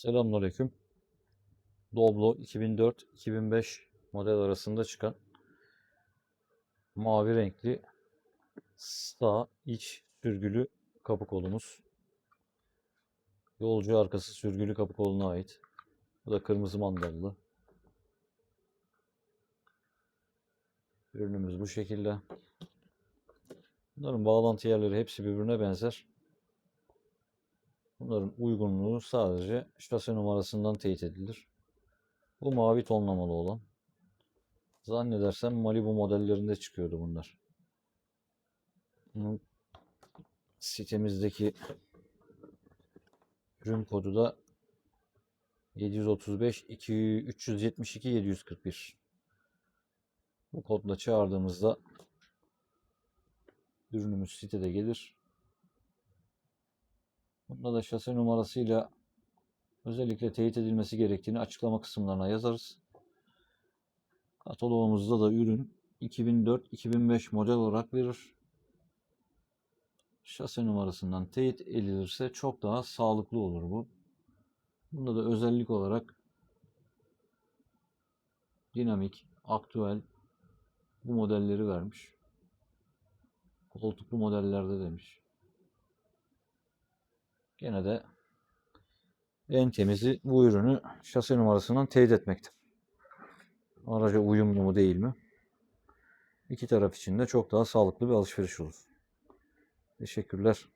Selamünaleyküm. Doblo 2004-2005 model arasında çıkan mavi renkli sağ iç sürgülü kapı kolumuz. Yolcu arkası sürgülü kapı koluna ait. Bu da kırmızı mandallı. Ürünümüz bu şekilde. Bunların bağlantı yerleri hepsi birbirine benzer. Bunların uygunluğu sadece şase numarasından teyit edilir. Bu mavi tonlamalı olan. Zannedersem Malibu modellerinde çıkıyordu bunlar. Bunun sitemizdeki ürün kodu da 735 2 372 741. Bu kodla çağırdığımızda ürünümüz sitede gelir. Bunda da şase numarasıyla özellikle teyit edilmesi gerektiğini açıklama kısımlarına yazarız. Kataloğumuzda da ürün 2004-2005 model olarak verir. Şase numarasından teyit edilirse çok daha sağlıklı olur bu. Bunda da özellik olarak dinamik, aktüel bu modelleri vermiş. Koltuklu modellerde demiş. Gene de en temizi bu ürünü şase numarasından teyit etmekte. Araca uyumlu mu değil mi? İki taraf için de çok daha sağlıklı bir alışveriş olur. Teşekkürler.